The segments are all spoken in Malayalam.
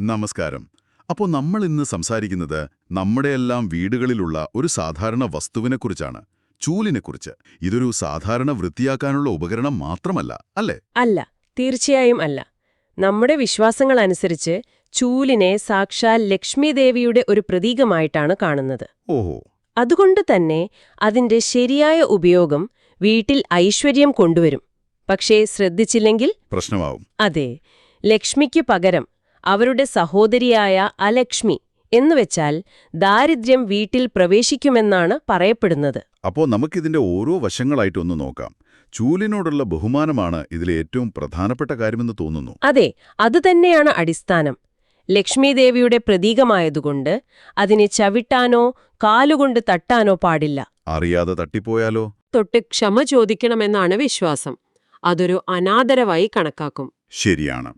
നമസ്കാരം. അപ്പോൾ നമ്മൾ ഇന്ന് സംസാരിക്കുന്നത് നമ്മുടെയെല്ലാം വീടുകളിലുള്ള ഒരു സാധാരണ വസ്തുവിനെക്കുറിച്ചാണ് ചൂലിനെക്കുറിച്ച്. ഇതൊരു സാധാരണ വൃത്തിയാക്കാനുള്ള ഉപകരണം മാത്രമല്ല അല്ലേ? അല്ല തീർച്ചയായും അല്ല. നമ്മുടെ വിശ്വാസങ്ങൾ അനുസരിച്ച് ചൂലിനെ സാക്ഷാൽ ലക്ഷ്മിദേവിയുടെ ഒരു പ്രതീകമായിട്ടാണ് കാണുന്നത്. ഓഹോ. അതുകൊണ്ട് തന്നെ അതിന്റെ ശരിയായ ഉപയോഗം വീട്ടിൽ ഐശ്വര്യം കൊണ്ടുവരും. പക്ഷേ ശ്രദ്ധിച്ചില്ലെങ്കിൽ പ്രശ്നമാവും. അതെ ലക്ഷ്മിക്ക് പകരം അവരുടെ സഹോദരിയായ അലക്ഷ്മി എന്നുവെച്ചാൽ ദാരിദ്ര്യം വീട്ടിൽ പ്രവേശിക്കുമെന്നാണ് പറയപ്പെടുന്നത്. അപ്പോൾ നമുക്കിതിന്റെ ഓരോ വശങ്ങളായിട്ടൊന്ന് നോക്കാം. ചൂലിനോടുള്ള ബഹുമാനമാണ് ഇതിലെ ഏറ്റവും പ്രധാനപ്പെട്ട കാര്യമെന്ന് തോന്നുന്നു. അതെ അതുതന്നെയാണ് അടിസ്ഥാനം. ലക്ഷ്മീദേവിയുടെ പ്രതീകമായതുകൊണ്ട് അതിനെ ചവിട്ടാനോ കാലുകൊണ്ട് തട്ടാനോ പാടില്ല. അറിയാതെ തട്ടിപ്പോയാലോ? തൊട്ട് ക്ഷമ ചോദിക്കണമെന്നാണ് വിശ്വാസം. അതൊരു അനാദരവായി കണക്കാക്കും. ശരിയാണ്.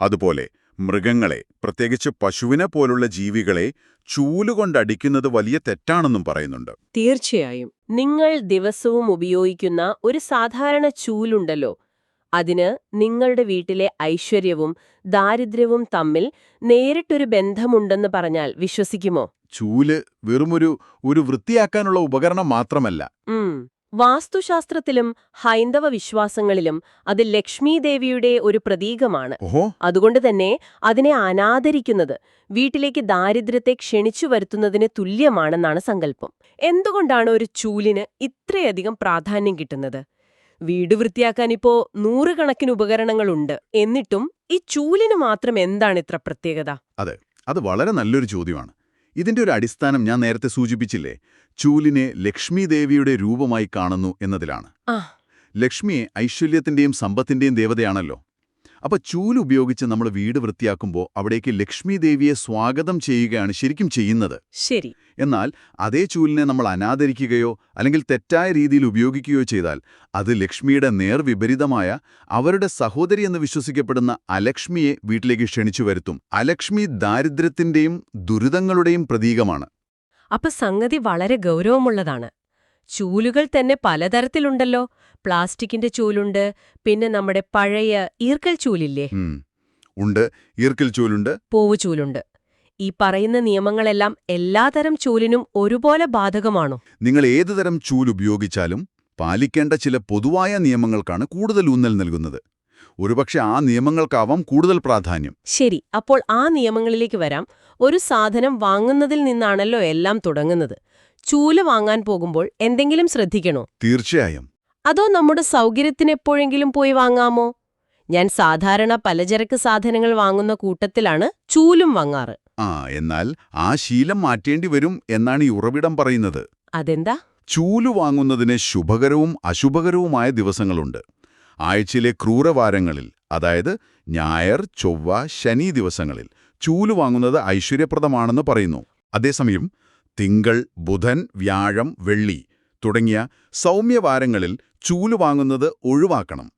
അതുപോലെ മൃഗങ്ങളെ പ്രത്യേകിച്ച് പശുവിനെ പോലുള്ള ജീവികളെ ചൂലുകൊണ്ടടിക്കുന്നത് വലിയ തെറ്റാണെന്നും പറയുന്നുണ്ട്. തീർച്ചയായും. നിങ്ങൾ ദിവസവും ഉപയോഗിക്കുന്ന ഒരു സാധാരണ ചൂലുണ്ടല്ലോ. അതിന് നിങ്ങളുടെ വീട്ടിലെ ഐശ്വര്യവും ദാരിദ്ര്യവും തമ്മിൽ നേരിട്ടൊരു ബന്ധമുണ്ടെന്ന് പറഞ്ഞാൽ വിശ്വസിക്കുമോ? ചൂൽ വെറുമൊരു ഒരു വൃത്തിയാക്കാനുള്ള ഉപകരണം മാത്രമല്ല. വാസ്തുശാസ്ത്രത്തിലും ഹൈന്ദവ വിശ്വാസങ്ങളിലും അത് ലക്ഷ്മീദേവിയുടെ ഒരു പ്രതീകമാണ്. അതുകൊണ്ട് തന്നെ അതിനെ അനാദരിക്കുന്നത് വീട്ടിലേക്ക് ദാരിദ്ര്യത്തെ ക്ഷണിച്ചു വരുത്തുന്നതിന് തുല്യമാണെന്നാണ് സങ്കല്പം. എന്തുകൊണ്ടാണ് ഒരു ചൂലിന് ഇത്രയധികം പ്രാധാന്യം കിട്ടുന്നത്? വീട് വൃത്തിയാക്കാൻ ഇപ്പോ നൂറുകണക്കിന് ഉപകരണങ്ങളുണ്ട്. എന്നിട്ടും ഈ ചൂലിന് മാത്രം എന്താണ് ഇത്ര പ്രത്യേകത? അതെ അത് വളരെ നല്ലൊരു ചോദ്യമാണ്. ഇതിന്റെ ഒരു അടിസ്ഥാനം ഞാൻ നേരത്തെ സൂചിപ്പിച്ചില്ലേ? ചൂലിനെ ലക്ഷ്മി ദേവിയുടെ രൂപമായി കാണുന്നു എന്നതിലാണ്. ലക്ഷ്മിയെ ഐശ്വര്യത്തിന്റെയും സമ്പത്തിന്റെയും ദേവതയാണല്ലോ. അപ്പൊ ചൂൽ ഉപയോഗിച്ച് നമ്മൾ വീട് വൃത്തിയാക്കുമ്പോൾ അവിടേക്ക് ലക്ഷ്മി ദേവിയെ സ്വാഗതം ചെയ്യുകയാണ് ശരിക്കും ചെയ്യുന്നത്. ശരി. എന്നാൽ അതേ ചൂലിനെ നമ്മൾ അനാദരിക്കുകയോ അല്ലെങ്കിൽ തെറ്റായ രീതിയിൽ ഉപയോഗിക്കുകയോ ചെയ്താൽ അത് ലക്ഷ്മിയുടെ നേർവിപരീതമായ അവരുടെ സഹോദരി എന്ന് വിശ്വസിക്കപ്പെടുന്ന അലക്ഷ്മിയെ വീട്ടിലേക്ക് ക്ഷണിച്ചു വരുത്തും. അലക്ഷ്മി ദാരിദ്ര്യത്തിന്റെയും ദുരിതങ്ങളുടെയും പ്രതീകമാണ്. അപ്പൊ സംഗതി വളരെ ഗൗരവമുള്ളതാണ്. ചൂലുകൾ തന്നെ പലതരത്തിലുണ്ടല്ലോ. പ്ലാസ്റ്റിക്കിന്റെ ചൂലുണ്ട് പിന്നെ നമ്മുടെ പഴയ ഈർക്കൽ ചൂലില്ലേ? ഉണ്ട്. ഈർക്കൽ ചൂലുണ്ട്. പൂവ് ചൂലുണ്ട്. ഈ പറയുന്ന നിയമങ്ങളെല്ലാം എല്ലാതരം ചൂലിനും ഒരുപോലെ ബാധകമാണോ? നിങ്ങൾ ഏതുതരം ചൂലുപയോഗിച്ചാലും പാലിക്കേണ്ട ചില പൊതുവായ നിയമങ്ങൾക്കാണ് കൂടുതൽ ഊന്നൽ നൽകുന്നത്. ഒരുപക്ഷെ ആ നിയമങ്ങൾക്കാവാം കൂടുതൽ പ്രാധാന്യം. ശരി അപ്പോൾ ആ നിയമങ്ങളിലേക്ക് വരാം. ഒരു സാധനം വാങ്ങുന്നതിൽ നിന്നാണല്ലോ എല്ലാം തുടങ്ങുന്നത്. ചൂൽ വാങ്ങാൻ പോകുമ്പോൾ എന്തെങ്കിലും ശ്രദ്ധിക്കണോ? തീർച്ചയായും. അതോ നമ്മുടെ സൗകര്യത്തിനെപ്പോഴെങ്കിലും പോയി വാങ്ങാമോ? ഞാൻ സാധാരണ പലചരക്ക് സാധനങ്ങൾ വാങ്ങുന്ന കൂട്ടത്തിലാണ് ചൂലും വാങ്ങാറ്. ആ എന്നാൽ ആ ശീലം മാറ്റേണ്ടി വരും എന്നാണ് ഈ ഉറവിടം പറയുന്നത്. അതെന്താ? ചൂലു വാങ്ങുന്നതിന് ശുഭകരവും അശുഭകരവുമായ ദിവസങ്ങളുണ്ട്. ആഴ്ചയിലെ ക്രൂരവാരങ്ങളിൽ അതായത് ഞായർ ചൊവ്വ ശനി ദിവസങ്ങളിൽ ചൂൽ വാങ്ങുന്നത് ഐശ്വര്യപ്രദമാണെന്ന് പറയുന്നു. അതേസമയം തിങ്കൾ ബുധൻ വ്യാഴം വെള്ളി തുടങ്ങിയ സൗമ്യവാരങ്ങളിൽ ചൂൽ വാങ്ങുന്നത് ഒഴിവാക്കണം.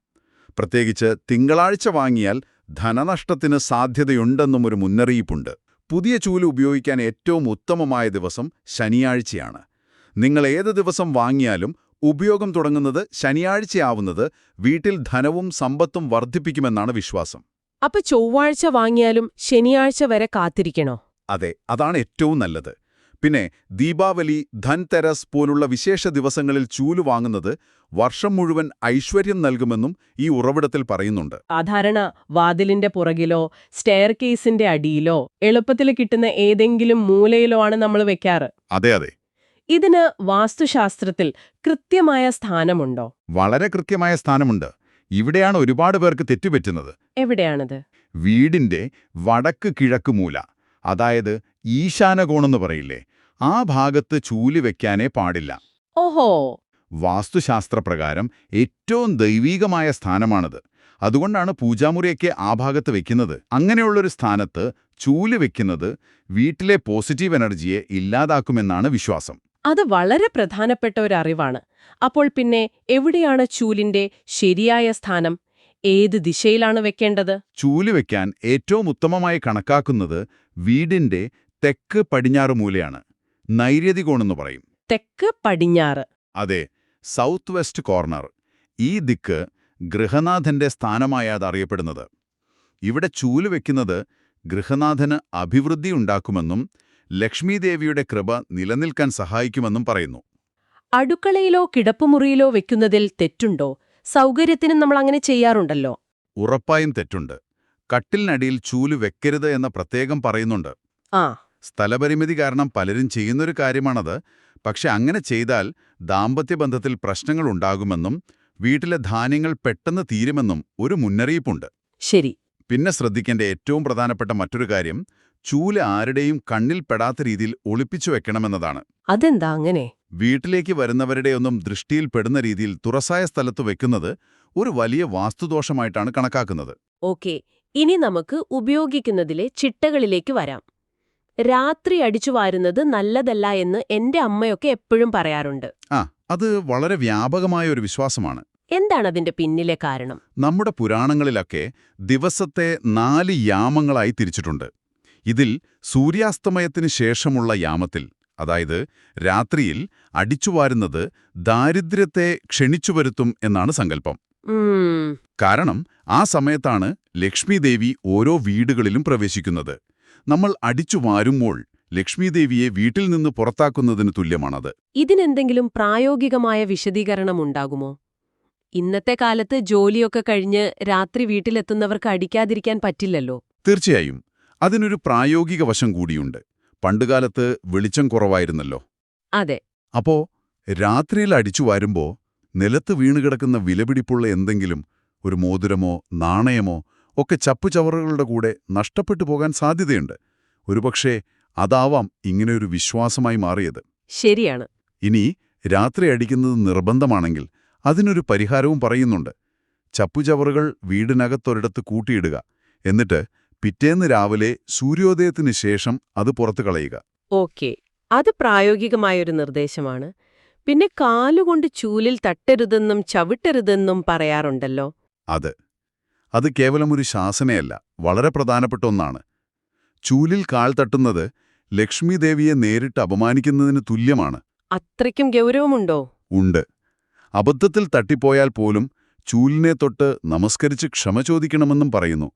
പ്രത്യേകിച്ച് തിങ്കളാഴ്ച വാങ്ങിയാൽ ധനനഷ്ടത്തിന് സാധ്യതയുണ്ടെന്നും ഒരു മുന്നറിയിപ്പുണ്ട്. പുതിയ ചൂൽ ഉപയോഗിക്കാൻ ഏറ്റവും ഉത്തമമായ ദിവസം ശനിയാഴ്ചയാണ്. നിങ്ങൾ ഏത് ദിവസം വാങ്ങിയാലും ഉപയോഗം തുടങ്ങുന്നത് ശനിയാഴ്ചയാവുന്നത് വീട്ടിൽ ധനവും സമ്പത്തും വർദ്ധിപ്പിക്കുമെന്നാണ് വിശ്വാസം. അപ്പൊ ചൊവ്വാഴ്ച വാങ്ങിയാലും ശനിയാഴ്ച വരെ കാത്തിരിക്കണോ? അതെ അതാണ് ഏറ്റവും നല്ലത്. പിന്നെ ദീപാവലി ധൻതെരസ് പോലുള്ള വിശേഷ ദിവസങ്ങളിൽ ചൂൽ വാങ്ങുന്നത് വർഷം മുഴുവൻ ഐശ്വര്യം നൽകുമെന്നും ഈ ഉറവിടത്തിൽ പറയുന്നുണ്ട്. സാധാരണ വാതിലിന്റെ പുറകിലോ സ്റ്റെയർ കേസിന്റെ അടിയിലോ എളുപ്പത്തിൽ കിട്ടുന്ന ഏതെങ്കിലും മൂലയിലോ ആണ് നമ്മൾ വെക്കാറ്. അതെ അതെ. ഇതിന് വാസ്തുശാസ്ത്രത്തിൽ കൃത്യമായ സ്ഥാനമുണ്ടോ? വളരെ കൃത്യമായ സ്ഥാനമുണ്ട്. ഇവിടെയാണ് ഒരുപാട് പേർക്ക് തെറ്റുപറ്റുന്നത്. എവിടെയാണത്? വീടിന്റെ വടക്ക് കിഴക്ക് മൂല അതായത് ഈശാനകോണെന്ന് പറയില്ലേ ആ ഭാഗത്ത് ചൂലി വെക്കാനേ പാടില്ല. ഓഹോ. വാസ്തുശാസ്ത്രപ്രകാരം ഏറ്റവും ദൈവീകമായ സ്ഥാനമാണത്. അതുകൊണ്ടാണ് പൂജാമുറിയൊക്കെ ആ ഭാഗത്ത് വെക്കുന്നത്. അങ്ങനെയുള്ളൊരു സ്ഥാനത്ത് ചൂൽ വെക്കുന്നത് വീട്ടിലെ പോസിറ്റീവ് എനർജിയെ ഇല്ലാതാക്കുമെന്നാണ് വിശ്വാസം. അത് വളരെ പ്രധാനപ്പെട്ട ഒരു അറിവാണ്. അപ്പോൾ പിന്നെ എവിടെയാണ് ചൂലിന്റെ ശരിയായ സ്ഥാനം? ഏത് ദിശയിലാണ് വെക്കേണ്ടത്? ചൂൽ വെക്കാൻ ഏറ്റവും ഉത്തമമായി കണക്കാക്കുന്നത് വീടിന്റെ തെക്ക് പടിഞ്ഞാറ് മൂലയാണ്. നൈര്യതികോണെന്ന് പറയും. തെക്ക് പടിഞ്ഞാറ്. അതെ സൗത്ത് വെസ്റ്റ് കോർണർ. ഈ ദിക്ക് ഗൃഹനാഥന്റെ സ്ഥാനമായത് അറിയപ്പെടുന്നത് ഇവിടെ ചൂൽ വെക്കുന്നത് ഗൃഹനാഥന് അഭിവൃദ്ധി ഉണ്ടാക്കുമെന്നും ലക്ഷ്മീദേവിയുടെ കൃപ നിലനിൽക്കാൻ സഹായിക്കുമെന്നും പറയുന്നു. അടുക്കളയിലോ കിടപ്പുമുറിയിലോ വെക്കുന്നതിൽ തെറ്റുണ്ടോ? സൗകര്യത്തിനും നമ്മൾ അങ്ങനെ ചെയ്യാറുണ്ടല്ലോ. ഉറപ്പായും തെറ്റുണ്ട്. കട്ടിലിനടിയിൽ ചൂൽ വെക്കരുത് എന്ന പ്രത്യേകം പറയുന്നുണ്ട്. ആ. സ്ഥലപരിമിതി കാരണം പലരും ചെയ്യുന്നൊരു കാര്യമാണത്. പക്ഷെ അങ്ങനെ ചെയ്താൽ ദാമ്പത്യബന്ധത്തിൽ പ്രശ്നങ്ങൾ ഉണ്ടാകുമെന്നും വീട്ടിലെ ധാന്യങ്ങൾ പെട്ടെന്ന് തീരുമെന്നും ഒരു മുന്നറിയിപ്പുണ്ട്. ശരി. പിന്നെ ശ്രദ്ധിക്കേണ്ട ഏറ്റവും പ്രധാനപ്പെട്ട മറ്റൊരു കാര്യം ചൂൽ ആരുടെയും കണ്ണിൽ പെടാത്ത രീതിയിൽ ഒളിപ്പിച്ചു വെക്കണമെന്നതാണ്. അതെന്താ അങ്ങനെ? വീട്ടിലേക്ക് വരുന്നവരുടെയൊന്നും ദൃഷ്ടിയിൽപ്പെടുന്ന രീതിയിൽ തുറസായ സ്ഥലത്ത് വെക്കുന്നത് ഒരു വലിയ വാസ്തുദോഷമായിട്ടാണ് കണക്കാക്കുന്നത്. ഓക്കെ ഇനി നമുക്ക് ഉപയോഗിക്കുന്നതിലെ ചിട്ടകളിലേക്ക് വരാം. രാത്രി അടിച്ചു വാരുന്നത് നല്ലതല്ല എന്ന് എന്റെ അമ്മയൊക്കെ എപ്പോഴും പറയാറുണ്ട്. ആ അത് വളരെ വ്യാപകമായ ഒരു വിശ്വാസമാണ്. എന്താണ് അതിന്റെ പിന്നിലെ കാരണം? നമ്മുടെ പുരാണങ്ങളിലൊക്കെ ദിവസത്തെ നാല് യാമങ്ങളായി തിരിച്ചിട്ടുണ്ട്. ഇതിൽ സൂര്യാസ്തമയത്തിന് ശേഷമുള്ള യാമത്തിൽ അതായത് രാത്രിയിൽ അടിച്ചുവാരുന്നത് ദാരിദ്ര്യത്തെ ക്ഷണിച്ചു വരുത്തും എന്നാണ് സങ്കല്പം. കാരണം ആ സമയത്താണ് ലക്ഷ്മീദേവി ഓരോ വീടുകളിലും പ്രവേശിക്കുന്നത്. നമ്മൾ അടിച്ചു വാരുമ്പോൾ ലക്ഷ്മീദേവിയെ വീട്ടിൽ നിന്ന് പുറത്താക്കുന്നതിന് തുല്യമാണത്. ഇതിനെന്തെങ്കിലും പ്രായോഗികമായ വിശദീകരണം ഉണ്ടാകുമോ? ഇന്നത്തെ കാലത്ത് ജോലിയൊക്കെ കഴിഞ്ഞ് രാത്രി വീട്ടിലെത്തുന്നവർക്ക് അടിക്കാതിരിക്കാൻ പറ്റില്ലല്ലോ. തീർച്ചയായും. അതിനൊരു പ്രായോഗിക വശം കൂടിയുണ്ട്. പണ്ടുകാലത്ത് വെളിച്ചം കുറവായിരുന്നല്ലോ. അതെ. അപ്പോ രാത്രിയിൽ അടിച്ചു വരുമ്പോ നിലത്ത് വീണുകിടക്കുന്ന വിലപിടിപ്പുള്ള എന്തെങ്കിലും ഒരു മോതിരമോ നാണയമോ ഒക്കെ ചപ്പുചവറുകളുടെ കൂടെ നഷ്ടപ്പെട്ടു പോകാൻ സാധ്യതയുണ്ട്. ഒരുപക്ഷേ അതാവാം ഇങ്ങനെയൊരു വിശ്വാസമായി മാറിയത്. ശരിയാണ്. ഇനി രാത്രി അടിക്കുന്നത് നിർബന്ധമാണെങ്കിൽ അതിനൊരു പരിഹാരവും പറയുന്നുണ്ട്. ചപ്പുചവറുകൾ വീടിനകത്തൊരിടത്ത് കൂട്ടിയിടുക. എന്നിട്ട് പിറ്റേന്ന് രാവിലെ സൂര്യോദയത്തിന് ശേഷം അത് പുറത്തു കളയുക. ഓക്കെ. അത് പ്രായോഗികമായൊരു നിർദ്ദേശമാണ്. പിന്നെ കാലുകൊണ്ട് ചൂലിൽ തട്ടരുതെന്നും ചവിട്ടരുതെന്നും പറയാറുണ്ടല്ലോ. അത്. അത് കേവലം ഒരു ശാസനയല്ല വളരെ പ്രധാനപ്പെട്ട ഒന്നാണ്. ചൂലിൽ കാൽ തട്ടുന്നത് ലക്ഷ്മീദേവിയെ നേരിട്ട് അപമാനിക്കുന്നതിന് തുല്യമാണ്. അത്രയ്ക്കും ഗൗരവമുണ്ടോ? ഉണ്ട്. അബദ്ധത്തിൽ തട്ടിപ്പോയാൽ പോലും ചൂലിനെ തൊട്ട് നമസ്കരിച്ച് ക്ഷമ ചോദിക്കണമെന്നും പറയുന്നു.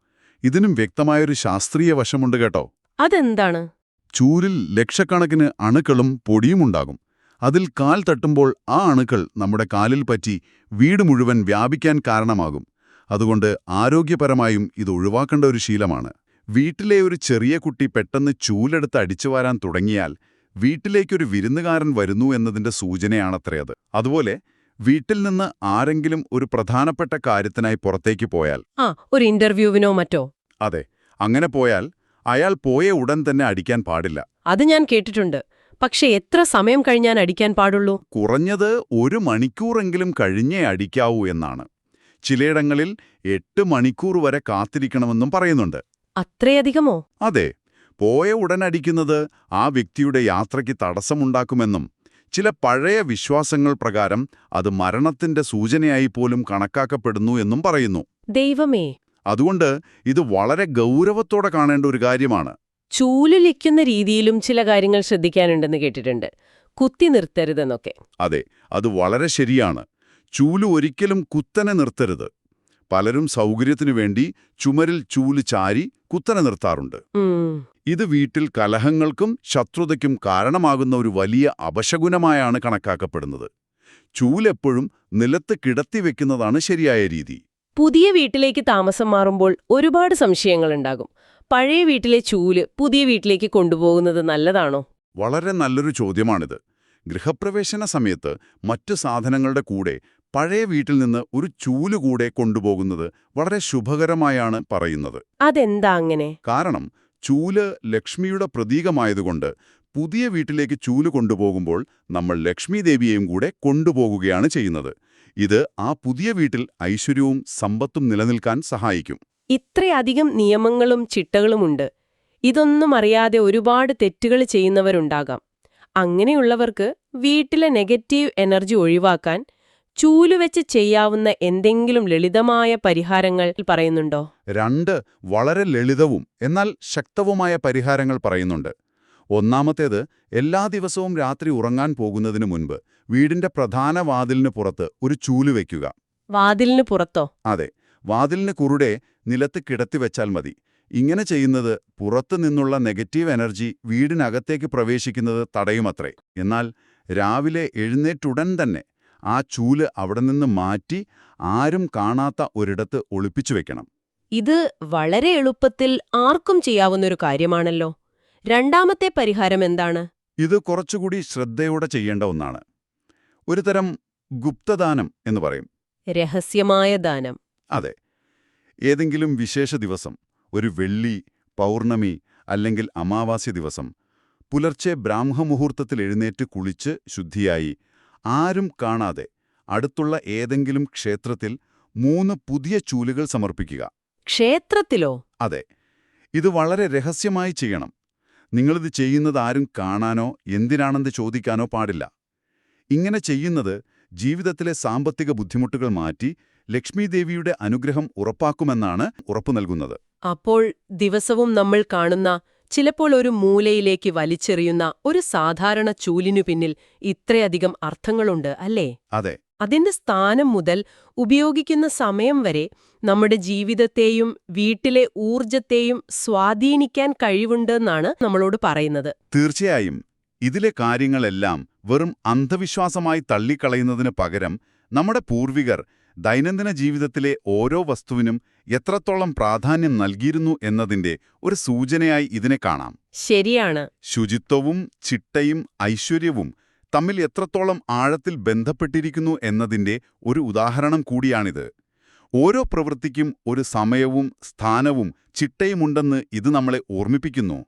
ഇതിനും വ്യക്തമായൊരു ശാസ്ത്രീയ വശമുണ്ട് കേട്ടോ. അതെന്താണ്? ചൂരിൽ ലക്ഷക്കണക്കിന് അണുക്കളും പൊടിയുമുണ്ടാകും അതിൽ കാൽ തട്ടുമ്പോൾ ആ അണുക്കൾ നമ്മുടെ കാലിൽ പറ്റി വീട് മുഴുവൻ വ്യാപിക്കാൻ കാരണമാകും. അതുകൊണ്ട് ആരോഗ്യപരമായും ഇത് ഒഴിവാക്കേണ്ട ഒരു ശീലമാണ്. വീട്ടിലെ ഒരു ചെറിയ കുട്ടി പെട്ടെന്ന് ചൂലെടുത്ത് അടിച്ചു വരാൻ തുടങ്ങിയാൽ വീട്ടിലേക്കൊരു വിരുന്നുകാരൻ വരുന്നു എന്നതിന്റെ സൂചനയാണത്രേ അത്. അതുപോലെ വീട്ടിൽ നിന്ന് ആരെങ്കിലും ഒരു പ്രധാനപ്പെട്ട കാര്യത്തിനായി പുറത്തേക്ക് പോയാൽ? ആ ഒരു ഇന്റർവ്യൂവിനോ മറ്റോ? അതെ. അങ്ങനെ പോയാൽ അയാൾ പോയ ഉടൻ തന്നെ അടിക്കാൻ പാടില്ല. അത് ഞാൻ കേട്ടിട്ടുണ്ട്. പക്ഷെ എത്ര സമയം കഴിഞ്ഞാൽ അടിക്കാൻ പാടുള്ളൂ? കുറഞ്ഞത് ഒരു മണിക്കൂറെങ്കിലും കഴിഞ്ഞേ അടിക്കാവൂ എന്നാണ്. ചിലയിടങ്ങളിൽ എട്ട് മണിക്കൂർ വരെ കാത്തിരിക്കണമെന്നും പറയുന്നുണ്ട്. അത്രയധികമോ? അതെ. പോയ ഉടൻ അടിക്കുന്നത് ആ വ്യക്തിയുടെ യാത്രയ്ക്ക് തടസ്സമുണ്ടാക്കുമെന്നും ചില പഴയ വിശ്വാസങ്ങൾ പ്രകാരം അത് മരണത്തിന്റെ സൂചനയായി പോലും കണക്കാക്കപ്പെടുന്നു എന്നും പറയുന്നു. ദൈവമേ അതുകൊണ്ട് ഇത് വളരെ ഗൗരവത്തോടെ കാണേണ്ട ഒരു കാര്യമാണ്. ചൂലുലിക്കുന്ന രീതിയിലും ചില കാര്യങ്ങൾ ശ്രദ്ധിക്കാനുണ്ടെന്ന് കേട്ടിട്ടുണ്ട്. കുത്തി നിർത്തരുതെന്നൊക്കെ. അതെ അത് വളരെ ശരിയാണ്. ചൂലു ഒരിക്കലും കുത്തനെ നിർത്തരുത്. പലരും സൗകര്യത്തിനു വേണ്ടി ചുമരിൽ ചൂൽ ചാരി കുത്തനെ നിർത്താറുണ്ട്. ഇത് വീട്ടിൽ കലഹങ്ങൾക്കും ശത്രുതയ്ക്കും കാരണമാകുന്ന ഒരു വലിയ അപശകുനമായാണ് കണക്കാക്കപ്പെടുന്നത്. ചൂലെപ്പോഴും നിലത്ത് കിടത്തി വെക്കുന്നതാണ് ശരിയായ രീതി. പുതിയ വീട്ടിലേക്ക് താമസം മാറുമ്പോൾ ഒരുപാട് സംശയങ്ങളുണ്ടാകും. പഴയ വീട്ടിലെ ചൂൽ പുതിയ വീട്ടിലേക്ക് കൊണ്ടുപോകുന്നത് നല്ലതാണോ? വളരെ നല്ലൊരു ചോദ്യമാണിത്. ഗൃഹപ്രവേശന സമയത്ത് മറ്റു സാധനങ്ങളുടെ കൂടെ പഴയ വീട്ടിൽ നിന്ന് ഒരു ചൂലുകൂടെ കൊണ്ടുപോകുന്നത് വളരെ ശുഭകരമായാണ് പറയുന്നത്. അതെന്താ അങ്ങനെ? കാരണം ചൂൽ ലക്ഷ്മിയുടെ പ്രതീകമായതുകൊണ്ട് പുതിയ വീട്ടിലേക്ക് ചൂൽ കൊണ്ടുപോകുമ്പോൾ നമ്മൾ ലക്ഷ്മി ദേവിയെയും കൂടെ കൊണ്ടുപോകുകയാണ് ചെയ്യുന്നത്. ഇത് ആ പുതിയ വീട്ടിൽ ഐശ്വര്യവും സമ്പത്തും നിലനിൽക്കാൻ സഹായിക്കും. ഇത്രയധികം നിയമങ്ങളും ചിട്ടകളുമുണ്ട്. ഇതൊന്നും അറിയാതെ ഒരുപാട് തെറ്റുകൾ ചെയ്യുന്നവരുണ്ടാകാം. അങ്ങനെയുള്ളവർക്ക് വീട്ടിലെ നെഗറ്റീവ് എനർജി ഒഴിവാക്കാൻ ചൂലുവെച്ച് ചെയ്യാവുന്ന എന്തെങ്കിലും ലളിതമായ പരിഹാരങ്ങൾ പറയുന്നുണ്ടോ? രണ്ട് വളരെ ലളിതവും എന്നാൽ ശക്തവുമായ പരിഹാരങ്ങൾ പറയുന്നുണ്ട്. ഒന്നാമത്തേത് എല്ലാ ദിവസവും രാത്രി ഉറങ്ങാൻ പോകുന്നതിന് മുൻപ് വീടിന്റെ പ്രധാന വാതിലിന് പുറത്ത് ഒരു ചൂൽ വയ്ക്കുക വാതിലിന് പുറത്തോ? അതെ വാതിലിന് കുറുടെ നിലത്ത് കിടത്തി വെച്ചാൽ മതി. ഇങ്ങനെ ചെയ്യുന്നത് പുറത്തു നിന്നുള്ള നെഗറ്റീവ് എനർജി വീടിനകത്തേക്ക് പ്രവേശിക്കുന്നത് തടയുമത്രേ. എന്നാൽ രാവിലെ എഴുന്നേറ്റുടൻ തന്നെ ആ ചൂൽ അവിടെ നിന്ന് മാറ്റി ആരും കാണാത്ത ഒരിടത്ത് ഒളിപ്പിച്ചു വെക്കണം. ഇത് വളരെ എളുപ്പത്തിൽ ആർക്കും ചെയ്യാവുന്നൊരു കാര്യമാണല്ലോ. രണ്ടാമത്തെ പരിഹാരം എന്താണ്? ഇത് കുറച്ചുകൂടി ശ്രദ്ധയോടെ ചെയ്യേണ്ട ഒന്നാണ്. ഒരു തരം ഗുപ്തദാനം എന്ന് പറയും. രഹസ്യമായ ദാനം. അതെ. ഏതെങ്കിലും വിശേഷ ദിവസം ഒരു വെള്ളി പൗർണമി അല്ലെങ്കിൽ അമാവാസ്യ ദിവസം പുലർച്ചെ ബ്രാഹ്മമുഹൂർത്തത്തിൽ എഴുന്നേറ്റ് കുളിച്ച് ശുദ്ധിയായി ആരും കാണാതെ അടുത്തുള്ള ഏതെങ്കിലും ക്ഷേത്രത്തിൽ മൂന്ന് പുതിയ ചൂലുകൾ സമർപ്പിക്കുക. ക്ഷേത്രത്തിലോ? അതെ. ഇത് വളരെ രഹസ്യമായി ചെയ്യണം. നിങ്ങളിത് ചെയ്യുന്നത് ആരും കാണാനോ എന്തിനാണെന്ന് ചോദിക്കാനോ പാടില്ല. ഇങ്ങനെ ചെയ്യുന്നത് ജീവിതത്തിലെ സാമ്പത്തിക ബുദ്ധിമുട്ടുകൾ മാറ്റി ലക്ഷ്മീദേവിയുടെ അനുഗ്രഹം ഉറപ്പാക്കുമെന്നാണ് ഉറപ്പു നൽകുന്നത്. അപ്പോൾ ദിവസവും നമ്മൾ കാണുന്ന ചിലപ്പോൾ ഒരു മൂലയിലേക്ക് വലിച്ചെറിയുന്ന ഒരു സാധാരണ ചൂലിനു പിന്നിൽ ഇത്രയധികം അർത്ഥങ്ങളുണ്ട് അല്ലേ? അതെ. അതിന്റെ സ്ഥാനം മുതൽ ഉപയോഗിക്കുന്ന സമയം വരെ നമ്മുടെ ജീവിതത്തെയും വീട്ടിലെ ഊർജത്തെയും സ്വാധീനിക്കാൻ കഴിവുണ്ടെന്നാണ് നമ്മളോട് പറയുന്നത്. തീർച്ചയായും. ഇതിലെ കാര്യങ്ങളെല്ലാം വെറും അന്ധവിശ്വാസമായി തള്ളിക്കളയുന്നതിന് പകരം നമ്മുടെ പൂർവികർ ദൈനംദിന ജീവിതത്തിലെ ഓരോ വസ്തുവിനും എത്രത്തോളം പ്രാധാന്യം നൽകിയിരുന്നു എന്നതിന്റെ ഒരു സൂചനയായി ഇതിനെ കാണാം. ശരിയാണ്. ശുചിത്വവും ചിട്ടയും ഐശ്വര്യവും തമ്മിൽ എത്രത്തോളം ആഴത്തിൽ ബന്ധപ്പെട്ടിരിക്കുന്നു എന്നതിന്റെ ഒരു ഉദാഹരണം കൂടിയാണിത്. ഓരോ പ്രവൃത്തിക്കും ഒരു സമയവും സ്ഥാനവും ചിട്ടയുമുണ്ടെന്ന് ഇത് നമ്മളെ ഓർമ്മിപ്പിക്കുന്നു.